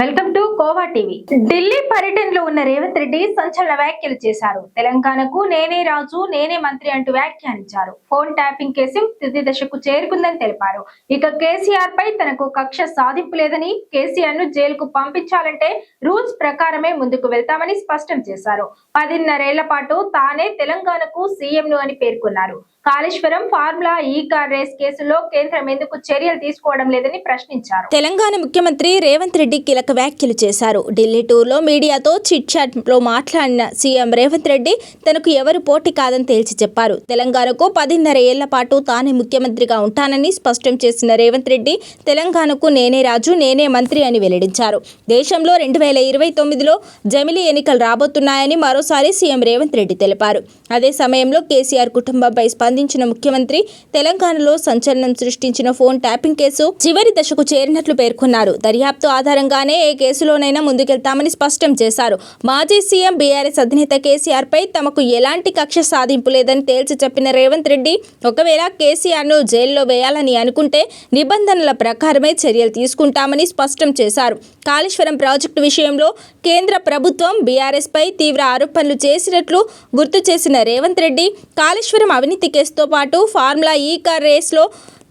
Welcome to khoa TV. Delhi పర్యటనలో ఉన్న రేవంత్ రెడ్డి సంచలన వ్యాఖ్యలు చేశారు. తెలంగాణకు నేనే రాజు నేనే మంత్రి అంటూ వ్యాఖ్యానించారు. ఫోన్ ట్యాపింగ్ కేసు తుది దశకు చేరుకుందని తెలిపారు. ఇక కేసీఆర్ పై తనకు కక్ష సాధింపు లేదని కేసీఆర్ను జైలుకు పంపించాలంటే రూల్స్ ప్రకారమే ముందుకు వెళ్తామని స్పష్టం చేశారు. పదిన్నరేళ్ళ పాటు తానే తెలంగాణకు సీఎంను అని పేర్కొన్నారు. Kaleshwaram formula E car race కేసులో కేంద్రం ఎందుకు చర్యలు తీసుకోవడం లేదని ప్రశ్నించారు. తెలంగాణ ముఖ్యమంత్రి రేవంత్ రెడ్డి కీలక వ్యాఖ్యలు చేశారు. ఢిల్లీ టూర్లో మీడియాతో చిట్ చాట్లో మాట్లాడిన సీఎం రేవంత్ రెడ్డి తనకు ఎవరు పోటీ కాదని తేల్చి చెప్పారు. తెలంగాణకు పదిన్నర ఏళ్ళ పాటు తానే ముఖ్యమంత్రిగా ఉంటానని స్పష్టం చేసిన రేవంత్ రెడ్డి తెలంగాణకు నేనే రాజు నేనే మంత్రి అని వెల్లడించారు. దేశంలో రెండు వేల ఇరవై తొమ్మిదిలో జమిలీ ఎన్నికలు రాబోతున్నాయని మరోసారి సీఎం రేవంత్ రెడ్డి తెలిపారు. అదే సమయంలో కేసీఆర్ కుటుంబంపై స్పందించిన ముఖ్యమంత్రి తెలంగాణలో సంచలనం సృష్టించిన ఫోన్ ట్యాపింగ్ కేసు చివరి దశకు చేరినట్లు పేర్కొన్నారు. దర్యాప్తు ఆధారంగానే ఏ కేసులోనైనా ముందుకెళ్తామని స్పష్టం చేశారు. మాజీ సీఎం బీఆర్ఎస్ అధినేత కేసీఆర్ పై తమకు ఎలాంటి కక్ష సాధింపు లేదని తేల్చి చెప్పిన రేవంత్ రెడ్డి ఒకవేళ కేసీఆర్ను జైల్లో వేయాలని అనుకుంటే నిబంధనల ప్రకారమే చర్యలు తీసుకుంటామని స్పష్టం చేశారు. కాళేశ్వరం ప్రాజెక్టు విషయంలో కేంద్ర ప్రభుత్వం బీఆర్ఎస్ పై తీవ్ర ఆరోపణలు చేసినట్లు గుర్తు చేసిన రేవంత్ రెడ్డి కాళేశ్వరం అవినీతి కేసుతో పాటు ఫార్ములా ఈ కార్ రేస్లో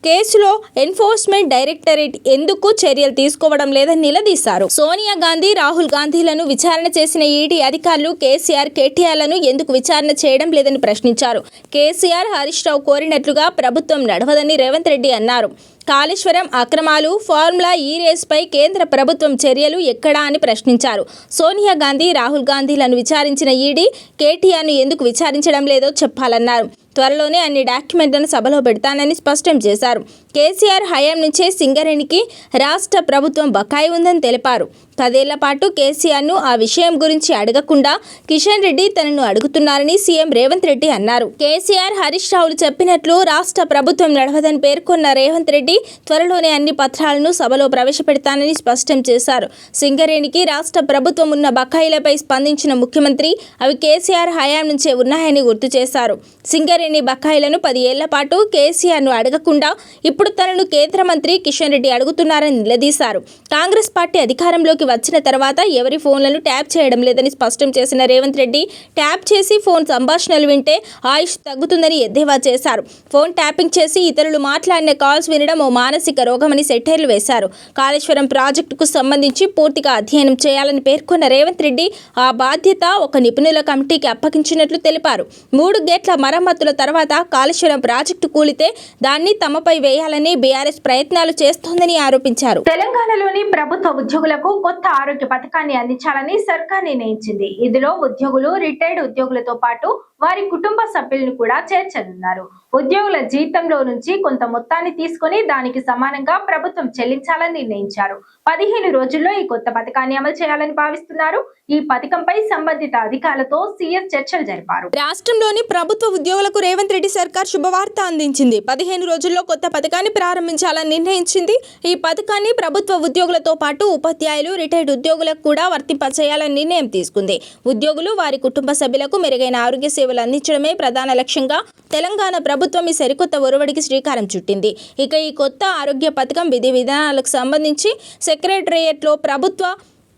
కేసులో ఎన్ఫోర్స్మెంట్ డైరెక్టరేట్ ఎందుకు చర్యలు తీసుకోవడం లేదని నిలదీశారు. సోనియా గాంధీ రాహుల్ గాంధీలను విచారణ చేసిన ఈడీ అధికారులు కేసీఆర్ కేటీఆర్లను ఎందుకు విచారణ చేయడం లేదని ప్రశ్నించారు. కేసీఆర్ హరీష్ రావు కోరినట్లుగా ప్రభుత్వం నడవదని రేవంత్ రెడ్డి అన్నారు. కాళేశ్వరం అక్రమాలు ఫార్ములా ఈ రేస్పై కేంద్ర ప్రభుత్వం చర్యలు ఎక్కడా అని ప్రశ్నించారు. సోనియా గాంధీ రాహుల్ గాంధీలను విచారించిన ఈడీ కేటీఆర్ను ఎందుకు విచారించడం లేదో చెప్పాలన్నారు. త్వరలోనే అన్ని డాక్యుమెంట్లను సభలో పెడతానని స్పష్టం చేశారు. కేసీఆర్ హయాం నుంచే సింగరేణికి రాష్ట్ర ప్రభుత్వం బకాయి ఉందని తెలిపారు. పదేళ్ళ పాటు కేసీఆర్ను ఆ విషయం గురించి అడగకుండా కిషన్ రెడ్డి తనను అడుగుతున్నారని సీఎం రేవంత్ రెడ్డి అన్నారు. కేసీఆర్ హరీష్ రావులు చెప్పినట్లు రాష్ట్ర ప్రభుత్వం నడవదని పేర్కొన్న రేవంత్ రెడ్డి త్వరలోనే అన్ని పత్రాలను సభలో ప్రవేశపెడతానని స్పష్టం చేశారు. సింగరేణికి రాష్ట్ర ప్రభుత్వం ఉన్న బకాయిలపై స్పందించిన ముఖ్యమంత్రి అవి కేసీఆర్ హయాం నుంచే ఉన్నాయని గుర్తు చేశారు. సింగరేణి బకాయిలను పది ఏళ్ళ పాటు కేసీఆర్ను అడగకుండా ఇప్పుడు తనను కేంద్ర మంత్రి కిషన్ రెడ్డి అడుగుతున్నారని నిలదీశారు. కాంగ్రెస్ పార్టీ అధికారంలోకి వచ్చిన తర్వాత ఎవరి ఫోన్లను ట్యాప్ చేయడం లేదని స్పష్టం చేసిన రేవంత్ రెడ్డి ట్యాప్ చేసి ఫోన్ సంభాషణలు వింటే ఆయుష్ తగ్గుతుందని ఎద్దేవా చేశారు. ఫోన్ ట్యాపింగ్ చేసి ఇతరులు మాట్లాడిన కాల్స్ వినడం ఓ మానసిక రోగమని సెటైర్లు వేశారు. కాళేశ్వరం ప్రాజెక్టుకు సంబంధించి పూర్తిగా అధ్యయనం చేయాలని పేర్కొన్న రేవంత్ రెడ్డి ఆ బాధ్యత ఒక నిపుణుల కమిటీకి అప్పగించినట్లు తెలిపారు. మూడు గేట్ల మరమ్మతుల తర్వాత కాళేశ్వరం ప్రాజెక్టు కూలితే దాన్ని తమపై వేయాలని బీఆర్ఎస్ ప్రయత్నాలు చేస్తోందని ఆరోపించారు. తెలంగాణలోని ప్రభుత్వ ఉద్యోగులకు కొత్త ఆరోగ్య పథకాన్ని అందించాలని సర్కార్ నిర్ణయించింది. ఇందులో ఉద్యోగులు రిటైర్డ్ ఉద్యోగులతో పాటు వారి కుటుంబ సభ్యులను కూడా చేర్చనున్నారు. ఉద్యోగుల జీతంలో నుంచి కొంత మొత్తాన్ని తీసుకొని దానికి సమానంగా ప్రభుత్వం చెల్లించాలని నిర్ణయించారు. పదిహేను రోజుల్లో ఈ కొత్త పథకాన్ని అమలు చేయాలని భావిస్తున్నారు. ఈ పథకంపై సంబంధిత అధికారులతో సీఎస్ చర్చలు జరిపారు. రాష్ట్రంలోని ప్రభుత్వ ఉద్యోగులకు రేవంత్ రెడ్డి సర్కార్ శుభవార్త అందించింది. పదిహేను రోజుల్లో కొత్త పథకాన్ని ప్రారంభించాలని నిర్ణయించింది. ఈ పథకాన్ని ప్రభుత్వ ఉద్యోగులతో పాటు ఉపాధ్యాయులు రిటైర్డ్ ఉద్యోగులకు కూడా వర్తింపచేయాలని నిర్ణయం తీసుకుంది. ఉద్యోగులు వారి కుటుంబ సభ్యులకు మెరుగైన ఆరోగ్య సేవలు అందించడమే ప్రధాన లక్ష్యంగా తెలంగాణ ప్రభుత్వం ఈ సరికొత్త ఒరవడికి శ్రీకారం చుట్టింది. ఇక ఈ కొత్త ఆరోగ్య పథకం విధి విధానాలకు సంబంధించి సెక్రటరియట్లో ప్రభుత్వ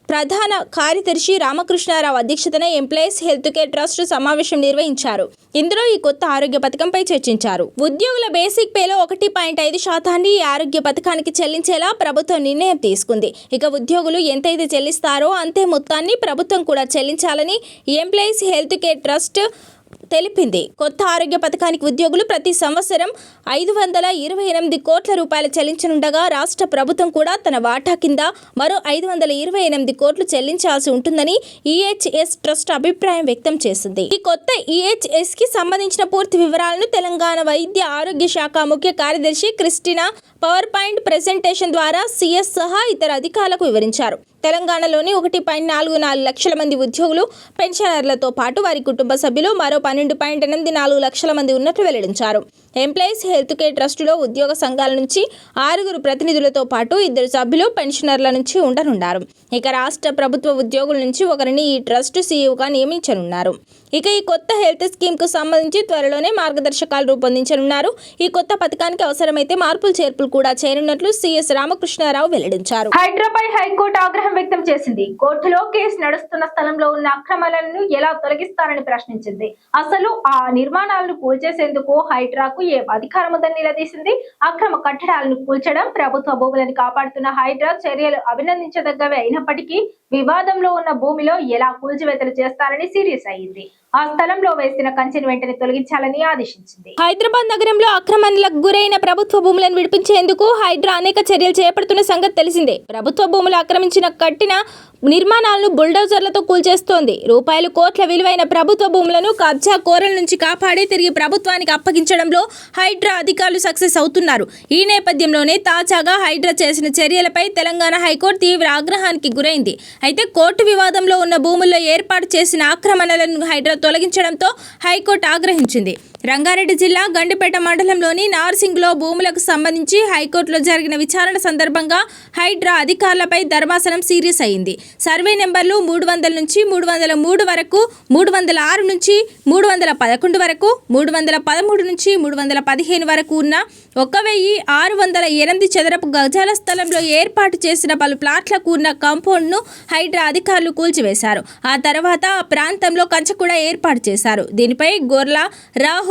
ప్రధాన కార్యదర్శి రామకృష్ణారావు అధ్యక్షతన ఎంప్లాయీస్ హెల్త్ కేర్ ట్రస్ట్ సమావేశం నిర్వహించారు. ఇందులో ఈ కొత్త ఆరోగ్య పథకంపై చర్చించారు. ఉద్యోగుల బేసిక్ పేలో ఒకటి పాయింట్ ఐదు శాతాన్ని ఈ ఆరోగ్య పథకానికి చెల్లించేలా ప్రభుత్వం నిర్ణయం తీసుకుంది. ఇక ఉద్యోగులు ఎంతైతే చెల్లిస్తారో అంతే మొత్తాన్ని ప్రభుత్వం కూడా చెల్లించాలని ఎంప్లాయీస్ హెల్త్ కేర్ ట్రస్ట్ తెలిపింది. కొత్త ఆరోగ్య పథకానికి ఉద్యోగులు ప్రతి సంవత్సరం ఐదు వందల ఇరవై ఎనిమిది కోట్ల రూపాయలు చెల్లించనుండగా రాష్ట్ర ప్రభుత్వం కూడా తన వాటా కింద మరో ఐదు వందల ఇరవై ఎనిమిది కోట్లు చెల్లించాల్సి ఉంటుందని ఈహెచ్ఎస్ ట్రస్ట్ అభిప్రాయం వ్యక్తం చేసింది. ఈ కొత్త ఈహెచ్ఎస్కి సంబంధించిన పూర్తి వివరాలను తెలంగాణ వైద్య ఆరోగ్య శాఖ ముఖ్య కార్యదర్శి క్రిస్టినా పవర్ పాయింట్ ప్రెజెంటేషన్ ద్వారా సిఎస్ సహా ఇతర అధికారులకు వివరించారు. తెలంగాణలోని ఒకటి పాయింట్ నాలుగు నాలుగు లక్షల మంది ఉద్యోగులు పెన్షనర్లతో పాటు వారి కుటుంబ సభ్యులు మరో పన్నెండు పాయింట్ ఎనిమిది నాలుగు లక్షల మంది ఉన్నట్లు వెల్లడించారు. ఎంప్లాయీస్ హెల్త్ కేర్ ట్రస్టులో ఉద్యోగ సంఘాల నుంచి ఆరుగురు ప్రతినిధులతో పాటు ఇద్దరు సభ్యులు పెన్షనర్ల నుంచి ఉండనున్నారు. ఇక రాష్ట్ర ప్రభుత్వ ఉద్యోగుల నుంచి ఒకరిని ఈ ట్రస్ట్ సీఈఓగా నియమించనున్నారు. ఇక ఈ కొత్త హెల్త్ స్కీమ్కు సంబంధించి త్వరలోనే మార్గదర్శకాలు రూపొందించనున్నారు. ఈ కొత్త పథకానికి అవసరమైతే మార్పులు చేర్పులు కూడా చేయనున్నట్లు సిఎస్ రామకృష్ణారావు వెల్లడించారు. హైడ్రాపై హైకోర్టు ఆగ్రహం వ్యక్తం చేసింది. కోర్టులో కేసు నడుస్తున్న స్థలంలో ఉన్న అక్రమాలను ఎలా తొలగిస్తారని ప్రశ్నించింది. అసలు ఆ నిర్మాణాలను కూల్చేసేందుకు హైడ్రాకు ఏ అధికారం ఉందని నిలదీసింది? అక్రమ కట్టడాలను కూల్చడం ప్రభుత్వ భూములను కాపాడుతున్న హైడ్రా చర్యలు అభినందించదగ్గవే. అయినప్పటికీ వివాదంలో ఉన్న భూమిలో ఎలా కూల్చివేతలు చేస్తారని సీరియస్ అయ్యింది ఆ స్థలంలో వేసిన కంచెను వెంటనే తొలగించాలని ఆదేశించింది. హైదరాబాద్ నగరంలో అక్రమణలకు గురైన ప్రభుత్వ భూములను విడిపించేందుకు హైడ్రా అనేక చర్యలు చేపడుతున్న సంగతి తెలిసిందే. ప్రభుత్వ భూములు ఆక్రమించిన కట్టిన నిర్మాణాలను బుల్డోజర్లతో కూల్చేస్తోంది. రూపాయలు కోట్ల విలువైన ప్రభుత్వ భూములను కబ్జా కోరల నుంచి కాపాడి తిరిగి ప్రభుత్వానికి అప్పగించడంలో హైడ్రా అధికారులు సక్సెస్ అవుతున్నారు. ఈ నేపథ్యంలోనే తాజాగా హైడ్రా చేసిన చర్యలపై తెలంగాణ హైకోర్టు తీవ్ర ఆగ్రహానికి గురైంది. అయితే కోర్టు వివాదంలో ఉన్న భూముల్లో ఏర్పాటు చేసిన ఆక్రమణలను హైడ్రా తొలగించడంతో హైకోర్టు ఆగ్రహించింది. రంగారెడ్డి జిల్లా గండిపేట మండలంలోని నార్సింగ్లో భూములకు సంబంధించి హైకోర్టులో జరిగిన విచారణ సందర్భంగా హైడ్రా అధికారులపై ధర్మాసనం సీరియస్ అయింది. సర్వే నెంబర్లు మూడు వందల నుంచి మూడు వందల మూడు వరకు మూడు వందల ఆరు నుంచి మూడు వందల పదకొండు వరకు మూడు వందల పదమూడు నుంచి మూడు వందల పదిహేను వరకు ఉన్న ఒక వెయ్యి ఆరు వందల ఎనిమిది చదరపు గజాల స్థలంలో ఏర్పాటు చేసిన పలు ప్లాట్లకు ఉన్న కాంపౌండ్ను హైడ్రా అధికారులు కూల్చివేశారు. ఆ తర్వాత ఆ ప్రాంతంలో కంచె కూడా ఏర్పాటు చేశారు. దీనిపై గొర్ల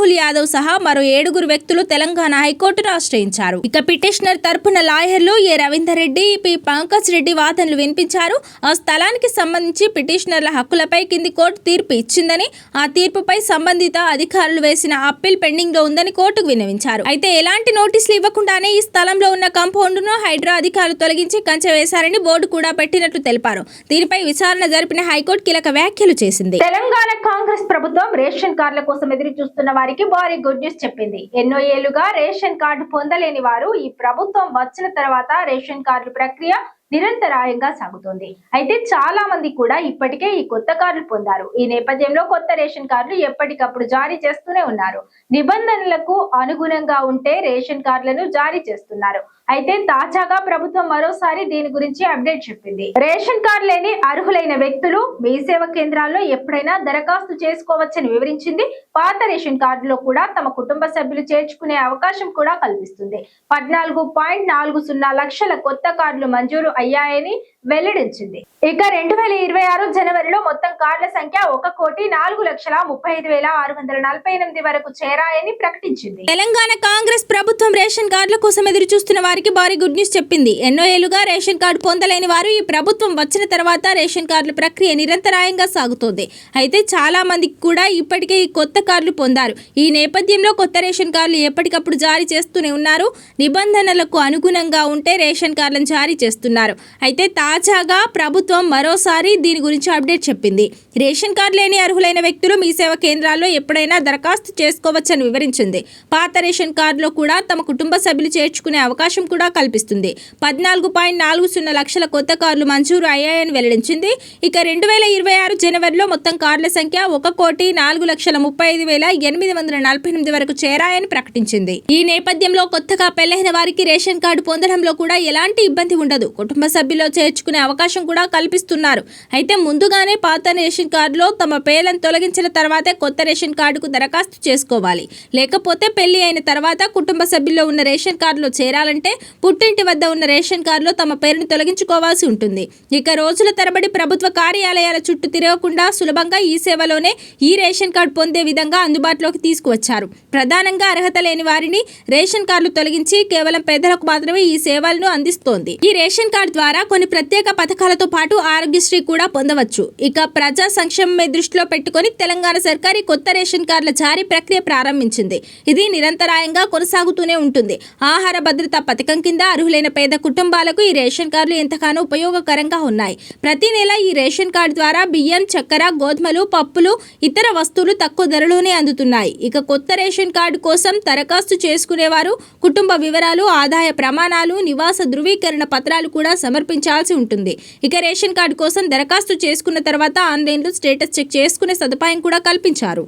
రాహుల్ యాదవ్ సహా మరో ఏడుగురు వ్యక్తులు తెలంగాణ హైకోర్టును ఆశ్రయించారు. ఇక పిటిషనర్ తరపున లాయర్లు ఏ రవీందర్ రెడ్డి పి పంకజ్ రెడ్డి వాదనలు వినిపించారు. ఆ స్థలానికి సంబంధించి పిటిషనర్ల హక్కులపై కింది కోర్టు తీర్పు ఇచ్చిందని ఆ తీర్పుపై సంబంధిత అధికారులు వేసిన అప్పీల్ పెండింగ్లో ఉందని కోర్టుకు విన్నవించారు. అయితే ఎలాంటి నోటీసులు ఇవ్వకుండానే ఈ స్థలంలో ఉన్న కాంపౌండ్ను హైడ్రా అధికారులు తొలగించి కంచె వేశారని బోర్డు కూడా పెట్టినట్లు తెలిపారు. దీనిపై విచారణ జరిపిన హైకోర్టు కీలక వ్యాఖ్యలు చేసింది. తెలంగాణ కాంగ్రెస్ ప్రభుత్వం రేషన్ కార్డుల కోసం ఎదురు చూస్తున్న వారికి భారీ గుడ్ న్యూస్ చెప్పింది. ఎన్నో ఏళ్ళుగా రేషన్ కార్డు పొందలేని వారు ఈ ప్రభుత్వం వచ్చిన తర్వాత రేషన్ కార్డుల ప్రక్రియ నిరంతరాయంగా సాగుతోంది. అయితే చాలా మంది కూడా ఇప్పటికే ఈ కొత్త కార్డులు పొందారు. ఈ నేపథ్యంలో కొత్త రేషన్ కార్డులు ఎప్పటికప్పుడు జారీ చేస్తూనే ఉన్నారు. నిబంధనలకు అనుగుణంగా ఉంటే రేషన్ కార్డులను జారీ చేస్తున్నారు. అయితే తాజాగా ప్రభుత్వం మరోసారి దీని గురించి అప్డేట్ చెప్పింది. రేషన్ కార్డు లేని అర్హులైన వ్యక్తులు మీ సేవ కేంద్రాల్లో ఎప్పుడైనా దరఖాస్తు చేసుకోవచ్చని వివరించింది. పాత రేషన్ కార్డులో కూడా తమ కుటుంబ సభ్యులు చేర్చుకునే అవకాశం కూడా కల్పిస్తుంది. పద్నాలుగు పాయింట్ నాలుగు సున్నా లక్షల కొత్త కార్డులు మంజూరు అయ్యాయని వెల్లడించింది. ఇక రెండు వేల ఇరవై ఆరు జనవరిలో మొత్తం కార్డుల సంఖ్య ఒక కోటి నాలుగు లక్షల ముప్పై ఐదు వేల ఆరు వందల నలభై ఎనిమిది వరకు చేరాయని ప్రకటించింది. తెలంగాణ కాంగ్రెస్ ప్రభుత్వం రేషన్ కార్డుల కోసం ఎదురు చూస్తున్న వారికి భారీ గుడ్ న్యూస్ చెప్పింది. ఎన్నో ఏళ్ళుగా రేషన్ కార్డు పొందలేని వారు ఈ ప్రభుత్వం వచ్చిన తర్వాత రేషన్ కార్డుల ప్రక్రియ నిరంతరాయంగా సాగుతోంది. అయితే చాలా మందికి కూడా ఇప్పటికే ఈ కొత్త కార్డులు పొందారు. ఈ నేపథ్యంలో కొత్త రేషన్ కార్డులు ఎప్పటికప్పుడు జారీ చేస్తూనే ఉన్నారు. నిబంధనలకు అనుగుణంగా ఉంటే రేషన్ కార్డులను జారీ చేస్తున్నారు. అయితే తాజాగా ప్రభుత్వం మరోసారి దీని గురించి అప్డేట్ చెప్పింది. రేషన్ కార్డు లేని అర్హులైన వ్యక్తులు మీ సేవ కేంద్రాల్లో ఎప్పుడైనా దరఖాస్తు చేసుకోవచ్చని వివరించింది. పాత రేషన్ కార్డులో కూడా తమ కుటుంబ సభ్యులు చేర్చుకునే అవకాశం కూడా కల్పిస్తుంది. పద్నాలుగు పాయింట్ నాలుగు సున్నా లక్షల కొత్త కార్లు మంజూరు అయ్యాయని వెల్లడించింది. ఇక రెండు వేల ఇరవై ఆరు జనవరిలో మొత్తం కార్డుల సంఖ్య ఒక కోటి నాలుగు లక్షల ముప్పై ఐదు వేల ఎనిమిది వందల నలభై ఎనిమిది వరకు చేరాయని ప్రకటించింది. ఈ నేపథ్యంలో కొత్తగా పెళ్ళైన వారికి రేషన్ కార్డు పొందడంలో కూడా ఎలాంటి ఇబ్బంది ఉండదు. కుటుంబ సభ్యుల్లో చేర్చుకునే అవకాశం కూడా కల్పిస్తున్నారు. అయితే ముందుగానే పాత రేషన్ కార్డులో తమ పేర్లను తొలగించిన తర్వాతే కొత్త రేషన్ కార్డుకు దరఖాస్తు చేసుకోవాలి. లేకపోతే పెళ్ళి అయిన తర్వాత కుటుంబ సభ్యుల్లో ఉన్న రేషన్ కార్డులో చేరాలంటే పుట్టింటి వద్ద ఉన్న రేషన్ కార్డులో తమ పేరును తొలగించుకోవాల్సి ఉంటుంది. ఇక రోజుల తరబడి ప్రభుత్వ కార్యాలయాల చుట్టూ తిరగకుండా సులభంగా ఈ సేవలోనే ఈ రేషన్ కార్డు పొందే విధంగా అందుబాటులోకి తీసుకువచ్చారు. ప్రధానంగా అర్హత లేని వారిని రేషన్ కార్డులు తొలగించి కేవలం పేదలకు మాత్రమే ఈ సేవలను అందిస్తోంది. ఈ రేషన్ కార్డు ద్వారా కొన్ని ప్రత్యేక పథకాలతో పాటు ఆరోగ్యశ్రీ కూడా పొందవచ్చు. ఇక ప్రజా సంక్షేమమే దృష్టిలో పెట్టుకొని తెలంగాణ సర్కార్ ఈ కొత్త రేషన్ కార్డుల జారీ ప్రక్రియ ప్రారంభించింది. ఇది నిరంతరాయంగా కొనసాగుతూనే ఉంటుంది. ఆహార భద్రత పథకం కింద అర్హులైన పేద కుటుంబాలకు ఈ రేషన్ కార్డులు ఎంతగానో ఉపయోగకరంగా ఉన్నాయి. ప్రతి నెల ఈ రేషన్ కార్డు ద్వారా బియ్యం చక్కెర గోధుమలు పప్పులు ఇతర వస్తువులు తక్కువ ధరలోనే అందుతున్నాయి. ఇక కొత్త రేషన్ కార్డు కోసం దరఖాస్తు చేసుకునేవారు కుటుంబ వివరాలు ఆదాయ ప్రమాణాలు నివాస ధృవీకరణ పత్రాలు కూడా సమర్పించాల్సి ఉంటుంది. ఇక రేషన్ కార్డు కోసం దరఖాస్తు చేసుకున్న తర్వాత ఆన్లైన్లో స్టేటస్ చెక్ చేసుకునే సదుపాయం కూడా కల్పించారు.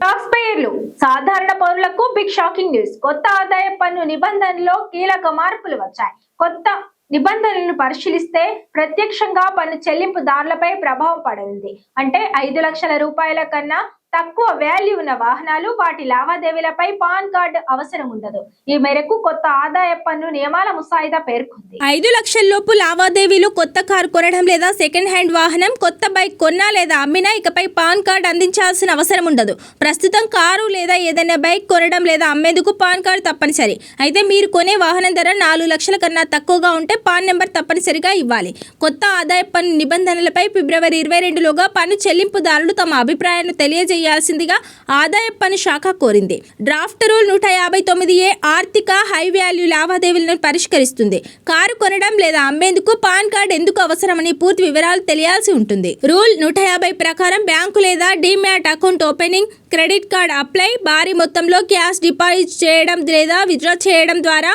సాధారణ పౌరులకు బిగ్ షాకింగ్ న్యూస్. కొత్త ఆదాయ పన్ను నిబంధనలో కీలక మార్పులు వచ్చాయి. కొత్త నిబంధనలను పరిశీలిస్తే ప్రత్యక్షంగా పన్ను చెల్లింపుదారులపై ప్రభావం పడనుంది అంటే ఐదు లక్షల రూపాయల కన్నా తక్కువ వాల్యూ ఉన్న వాహనాలు వాటి లావాదేవీలపై పాన్ కార్డు అవసరం ఉండదు. ఈ మేరకు కొత్త ఆదాయ పన్ను నియమాల ముసాయిదా పేర్కొంది. ఐదు లక్షల లోపు లావాదేవీలు కొత్త కారు కొనడం లేదా సెకండ్ హ్యాండ్ వాహనం కొత్త బైక్ కొన్నా లేదా అమ్మినా ఇకపై పాన్ కార్డు అందించాల్సిన అవసరం ఉండదు. ప్రస్తుతం కారు లేదా ఏదైనా బైక్ కొనడం లేదా అమ్మేందుకు పాన్ కార్డు తప్పనిసరి. అయితే మీరు కొనే వాహనం ధర నాలుగు లక్షల కన్నా తక్కువగా ఉంటే పాన్ నెంబర్ తప్పనిసరిగా ఇవ్వాలి. కొత్త ఆదాయ పన్ను నిబంధనలపై ఫిబ్రవరి ఇరవై రెండులోగా పన్ను చెల్లింపుదారులు తమ అభిప్రాయాన్ని చేయాల్సిందిగా ఆదాయ పన్ను శాఖ కోరింది. డ్రాఫ్ట్ రూల్ నూట యాభై తొమ్మిది ఏ ఆర్థిక హై వాల్యూ లావాదేవీలను పరిష్కరిస్తుంది. కారు కొనడం లేదా అమ్మేందుకు పాన్ కార్డ్ ఎందుకు అవసరమని పూర్తి వివరాలు తెలియాల్సి ఉంటుంది. రూల్ నూట యాభై ప్రకారం బ్యాంకు లేదా demat account opening credit card apply భారీ మొత్తంలో క్యాష్ డిపాజిట్ చేయడం లేదా విత్డ్రా చేయడం ద్వారా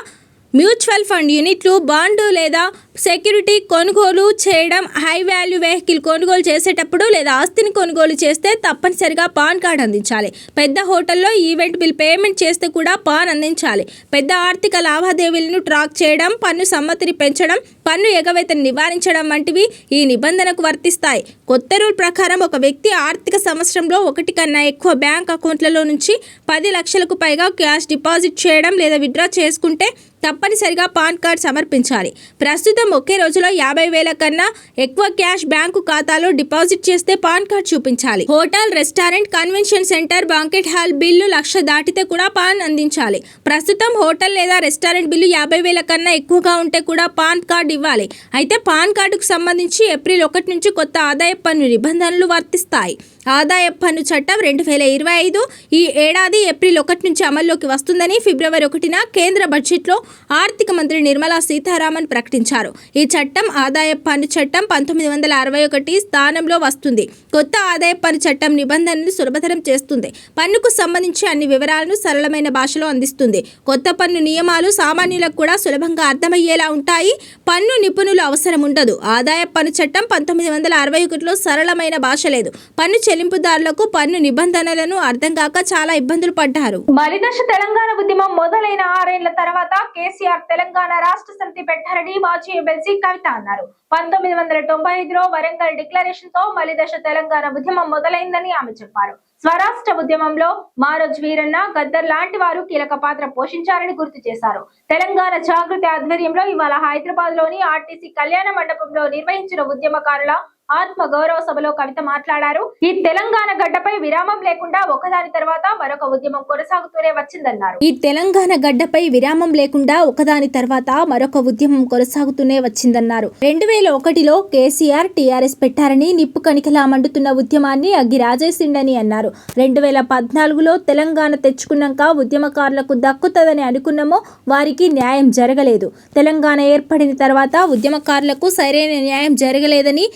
మ్యూచువల్ ఫండ్ యూనిట్లు బాండు లేదా సెక్యూరిటీ కొనుగోలు చేయడం హై వాల్యూ వెహికల్ కొనుగోలు చేసేటప్పుడు లేదా ఆస్తిని కొనుగోలు చేస్తే తప్పనిసరిగా పాన్ కార్డ్ అందించాలి. పెద్ద హోటల్లో ఈవెంట్ బిల్ పేమెంట్ చేస్తే కూడా పాన్ అందించాలి. పెద్ద ఆర్థిక లావాదేవీలను ట్రాక్ చేయడం పన్ను సమ్మతిని పెంచడం పన్ను ఎగవేతను నివారించడం వంటివి ఈ నిబంధనకు వర్తిస్తాయి. కొత్త రూల్ ప్రకారం ఒక వ్యక్తి ఆర్థిక సంవత్సరంలో ఒకటి కన్నా ఎక్కువ బ్యాంక్ అకౌంట్లలో నుంచి పది లక్షలకు పైగా క్యాష్ డిపాజిట్ చేయడం లేదా విత్డ్రా చేసుకుంటే తప్పనిసరిగా పాన్ కార్డ్ సమర్పించాలి. ప్రస్తుతం ఒకే రోజులో యాభై వేల కన్నా ఎక్కువ క్యాష్ బ్యాంకు ఖాతాలో డిపాజిట్ చేస్తే పాన్ కార్డ్ చూపించాలి. Hotel restaurant convention centre banquet hall bill లక్ష దాటితే కూడా పాన్ అందించాలి. ప్రస్తుతం హోటల్ లేదా రెస్టారెంట్ బిల్లు యాభై వేల కన్నా ఎక్కువగా ఉంటే కూడా పాన్ కార్డ్ ఇవ్వాలి. అయితే పాన్ కార్డుకు సంబంధించి ఏప్రిల్ ఒకటి నుంచి కొత్త ఆదాయ పన్ను నిబంధనలు వర్తిస్తాయి. ఆదాయ పన్ను చట్టం రెండు వేల ఇరవై ఐదు ఈ ఏడాది ఏప్రిల్ ఒకటి నుంచి అమల్లోకి వస్తుందని ఫిబ్రవరి ఒకటిన కేంద్ర బడ్జెట్లో ఆర్థిక మంత్రి నిర్మలా సీతారామన్ ప్రకటించారు. ఈ చట్టం ఆదాయ పన్ను చట్టం పంతొమ్మిది వందల అరవై ఒకటి స్థానంలో వస్తుంది. కొత్త ఆదాయ పన్ను చట్టం నిబంధనలు సులభతరం చేస్తుంది. పన్నుకు సంబంధించి అన్ని వివరాలను సరళమైన భాషలో అందిస్తుంది. కొత్త పన్ను నియమాలు సామాన్యులకు కూడా సులభంగా అర్థమయ్యేలా ఉంటాయి. పన్ను నిపుణులు అవసరం ఉండదు. ఆదాయ పన్ను చట్టం పంతొమ్మిది వందల అరవై ఒకటిలో సరళమైన భాష లేదు. పన్ను చెల్లింపుదారులకు పన్ను నిబంధనలను అర్థం కాక చాలా ఇబ్బందులు పడ్డారు. మలిదశ తెలంగాణ ఉద్యమం మొదలైన ఆరేళ్ళ తర్వాత కేసీఆర్ తెలంగాణ రాష్ట్ర సమితి పెట్టారని మాజీ ఎమ్మెల్సీ కవిత అన్నారు. పంతొమ్మిది వందల తొంభై ఐదులో వరంగల్ డిక్లరేషన్తో మలిదశ తెలంగాణ ఉద్యమం మొదలైందని ఆమె చెప్పారు. స్వరాష్ట్ర ఉద్యమంలో మారోజ్ వీరన్న గద్దర్ లాంటి వారు కీలక పాత్ర పోషించారని గుర్తు చేశారు. తెలంగాణ జాగృతి ఆధ్వర్యంలో ఇవాళ హైదరాబాద్లోని ఆర్టీసీ కళ్యాణ మండపంలో నిర్వహించిన ఉద్యమకారుల ఆత్మ గౌరవ సభలో కవిత మాట్లాడారు. ఈ తెలంగాణ గడ్డపై విరామం లేకుండా ఒకదాని తర్వాత మరొక ఉద్యమం కొనసాగుతూనే వచ్చిందన్నారు. ఈ తెలంగాణ గడ్డపై విరామం లేకుండా ఒకదాని తర్వాత మరొక ఉద్యమం కొనసాగుతూనే వచ్చిందన్నారు. రెండు వేల ఒకటిలో కేసీఆర్ టీఆర్ఎస్ పెట్టారని నిప్పు కణికలా మండుతున్న ఉద్యమాన్ని అగ్గి రాజేసిండని అన్నారు. రెండు వేల పద్నాలుగులో తెలంగాణ తెచ్చుకున్నాక ఉద్యమకారులకు దక్కుతుందని అనుకున్నామో వారికి న్యాయం జరగలేదు. తెలంగాణ ఏర్పడిన తర్వాత ఉద్యమకారులకు సరైన న్యాయం జరగలేదని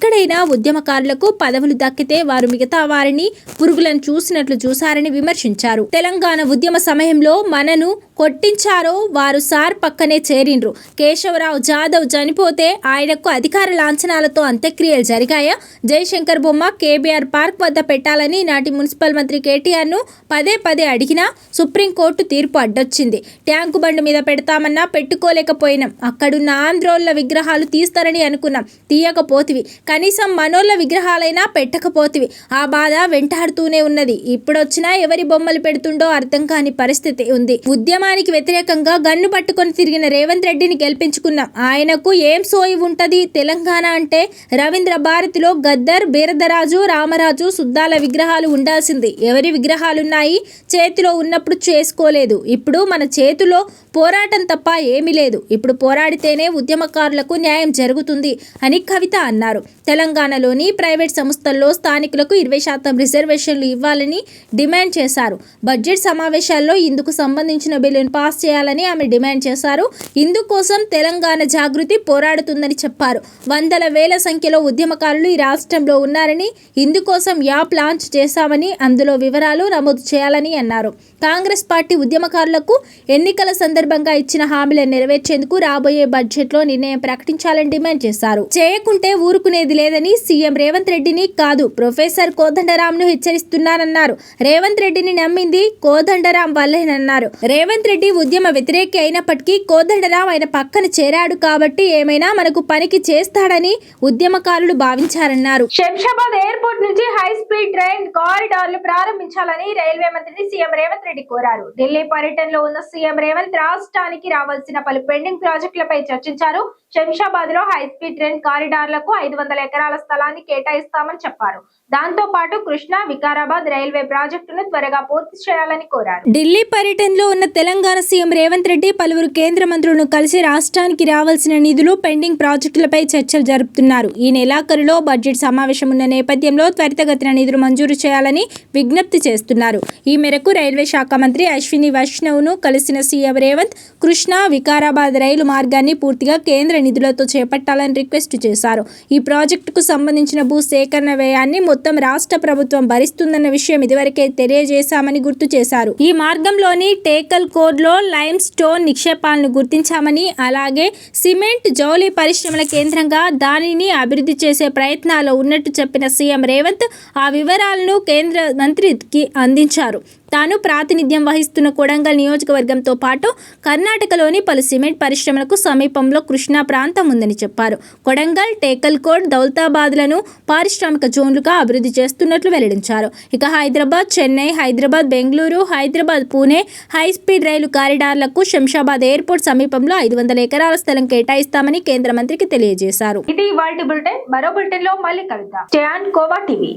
ఎక్కడైనా ఉద్యమకారులకు పదవులు దక్కితే వారు మిగతా వారిని పురుగులను చూసినట్లు చూశారని విమర్శించారు. తెలంగాణ ఉద్యమ సమయంలో మనను కొట్టించారో వారు సార్ పక్కనే చేరిండ్రు. కేశవరావు జాదవ్ చనిపోతే ఆయనకు అధికార లాంఛనాలతో అంత్యక్రియలు జరిగాయా? జయశంకర్ బొమ్మ కేబీఆర్ పార్క్ వద్ద పెట్టాలని నాటి మున్సిపల్ మంత్రి కేటీఆర్ను పదే పదే అడిగినా సుప్రీంకోర్టు తీర్పు అడ్డొచ్చింది. ట్యాంకు బండి మీద పెడతామన్నా పెట్టుకోలేకపోయినాం. అక్కడున్న ఆంధ్రోళ్ళ విగ్రహాలు తీస్తారని అనుకున్నాం. తీయకపోతివి. కనీసం మనోళ్ళ విగ్రహాలైనా పెట్టకపోతివి. ఆ బాధ వెంటాడుతూనే ఉన్నది. ఇప్పుడొచ్చినా ఎవరి బొమ్మలు పెడుతుండో అర్థం కాని పరిస్థితి ఉంది. ఉద్యమ ప్రభుత్వానికి వ్యతిరేకంగా గన్ను పట్టుకొని తిరిగిన రేవంత్ రెడ్డిని గెలిపించుకున్నాం. ఆయనకు ఏం సోయి ఉంటుంది? తెలంగాణ అంటే రవీంద్ర భారతిలో గద్దర్ బీరదరాజు రామరాజు సుద్దాల విగ్రహాలు ఉండాల్సింది. ఎవరి విగ్రహాలున్నాయి? చేతిలో ఉన్నప్పుడు చేసుకోలేదు. ఇప్పుడు మన చేతిలో పోరాటం తప్ప ఏమీ లేదు. ఇప్పుడు పోరాడితేనే ఉద్యమకారులకు న్యాయం జరుగుతుంది అని కవిత అన్నారు. తెలంగాణలోని ప్రైవేట్ సంస్థల్లో స్థానికులకు ఇరవై శాతం రిజర్వేషన్లు ఇవ్వాలని డిమాండ్ చేశారు. బడ్జెట్ సమావేశాల్లో ఇందుకు సంబంధించిన బిల్లును పాస్ చేయాలని ఆమె డిమాండ్ చేశారు. ఇందుకోసం తెలంగాణ జాగృతి పోరాడుతుందని చెప్పారు. వందల వేల సంఖ్యలో ఉద్యమకారులు ఈ రాష్ట్రంలో ఉన్నారని ఇందుకోసం యాప్ లాంచ్ చేశామని అందులో వివరాలు నమోదు చేయాలని అన్నారు. కాంగ్రెస్ పార్టీ ఉద్యమకారులకు ఎన్నికల సందర్భంగా సందర్భంగా ఇచ్చిన హామీలను నెరవేర్చేందుకు రాబోయే బడ్జెట్లో నిర్ణయం ప్రకటించాలని డిమాండ్ చేశారు. చేయకుంటే ఊరుకునేది లేదని సీఎం రేవంత్ రెడ్డిని కాదు ప్రొఫెసర్ కోదండరామ్ను హెచ్చరిస్తున్నానన్నారు. రేవంత్ రెడ్డిని నమ్మింది కోదండరాం వల్లేనన్నారు. రేవంత్ రెడ్డి ఉద్యమ వ్యతిరేకి అయినప్పటికీ కోదండరాం ఆయన పక్కన చేరాడు కాబట్టి ఏమైనా మనకు పనికి చేస్తాడని ఉద్యమకారులు భావించారన్నారు. శంషాబాద్ ఎయిర్పోర్ట్ నుంచి హై స్పీడ్ ట్రైన్ కారిడార్లు ప్రారంభించాలని రైల్వే మంత్రిని సీఎం రేవంత్ రెడ్డి కోరారు. ఢిల్లీ పర్యటనలో ఉన్న సీఎం రేవంత్ రాష్ట్రానికి రావాల్సిన పలు పెండింగ్ ప్రాజెక్టులపై చర్చించారు. శంషాబాద్లో హై స్పీడ్ ట్రైన్ కారిడార్లకు ఐదు వందల ఎకరాల స్థలాన్ని కేటాయిస్తామని చెప్పారు. దాంతో పాటు కృష్ణా వికారాబాద్ రైల్వే ప్రాజెక్టును త్వరగా పూర్తి చేయాలని కోరారు. ఢిల్లీ పర్యటనలో ఉన్న తెలంగాణ సీఎం రేవంత్ రెడ్డి పలువురు కేంద్ర మంత్రులను కలిసి రాష్ట్రానికి రావాల్సిన నిధులు పెండింగ్ ప్రాజెక్టులపై చర్చలు జరుపుతున్నారు. ఈ నెలాఖరులో బడ్జెట్ సమావేశం ఉన్న నేపథ్యంలో త్వరితగతిన నిధులు మంజూరు చేయాలని విజ్ఞప్తి చేస్తున్నారు. ఈ మేరకు రైల్వే శాఖ మంత్రి అశ్విని వైష్ణవ్ను కలిసిన సీఎం రేవంత్ కృష్ణా వికారాబాద్ రైలు మార్గాన్ని పూర్తిగా కేంద్ర నిధులతో చేపట్టాలని రిక్వెస్ట్ చేశారు. ఈ ప్రాజెక్టుకు సంబంధించిన భూ సేకరణ వ్యయాన్ని మొత్తం రాష్ట్ర ప్రభుత్వం భరిస్తుందన్న విషయం ఇదివరకే తెలియజేశామని గుర్తు చేశారు. ఈ మార్గంలోని టేకల్ కోడ్లో లైమ్ స్టోన్ నిక్షేపాలను గుర్తించామని అలాగే సిమెంట్ జౌలి పరిశ్రమల కేంద్రంగా దానిని అభివృద్ధి చేసే ప్రయత్నాలు ఉన్నట్టు చెప్పిన సీఎం రేవంత్ ఆ వివరాలను కేంద్ర మంత్రికి అందించారు. తాను ప్రాతినిధ్యం వహిస్తున్న కొడంగల్ నియోజకవర్గంతో పాటు కర్ణాటకలోని పలు సిమెంట్ పరిశ్రమలకు సమీపంలో కృష్ణా ప్రాంతం ఉందని చెప్పారు. కొడంగల్ టేకల్కోట్ దౌలతాబాద్లను పారిశ్రామిక జోన్లుగా అభివృద్ధి చేస్తున్నట్లు వెల్లడించారు. ఇక Hyderabad Chennai Hyderabad Bengaluru Hyderabad Pune high speed rail కారిడార్లకు Shamshabad airport సమీపంలో ఐదు వందల ఎకరాల స్థలం కేటాయిస్తామని కేంద్ర మంత్రికి తెలియజేశారు. ఇది ఇవాళ బులెటిన్. మరో బులెటిన్లో మళ్ళీ కలుద్దాం. కోవా టీవీ.